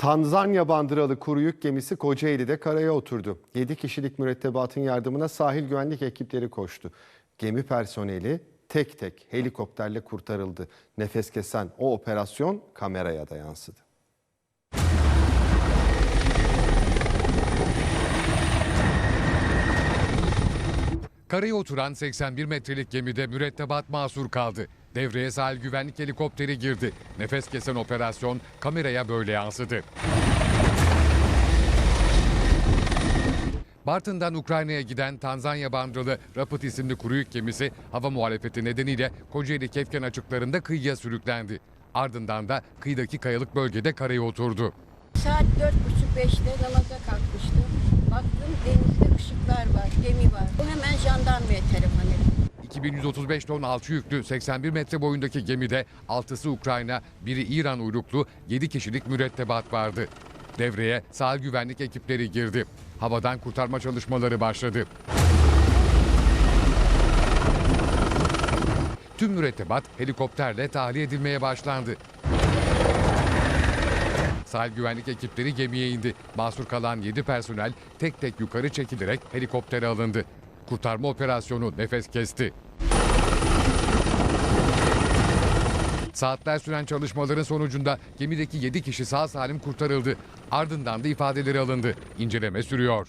Tanzanya bandıralı kuru yük gemisi Kocaeli'de karaya oturdu. 7 kişilik mürettebatın yardımına sahil güvenlik ekipleri koştu. Gemi personeli tek tek helikopterle kurtarıldı. Nefes kesen o operasyon kameraya da yansıdı. Karaya oturan 81 metrelik gemide mürettebat mahsur kaldı. Devreye sahil güvenlik helikopteri girdi. Nefes kesen operasyon kameraya böyle yansıdı. Bartın'dan Ukrayna'ya giden Tanzanya bandralı Rapid isimli kuru yük gemisi hava muhalefeti nedeniyle Kocaeli Kefken açıklarında kıyıya sürüklendi. Ardından da kıyıdaki kayalık bölgede karaya oturdu. Saat dört buçuk beşte namaza kalkmıştım. Baktım denizde ışıklar var, gemi var. Bu hemen 1135 ton alçı yüklü 81 metre boyundaki gemide 6'sı Ukrayna, biri İran uyruklu 7 kişilik mürettebat vardı. Devreye sahil güvenlik ekipleri girdi. Havadan kurtarma çalışmaları başladı. Tüm mürettebat helikopterle tahliye edilmeye başlandı. Sahil güvenlik ekipleri gemiye indi. Mahsur kalan 7 personel tek tek yukarı çekilerek helikoptere alındı. Kurtarma operasyonu nefes kesti. Saatler süren çalışmaların sonucunda gemideki 7 kişi sağ salim kurtarıldı. Ardından da ifadeleri alındı. İnceleme sürüyor.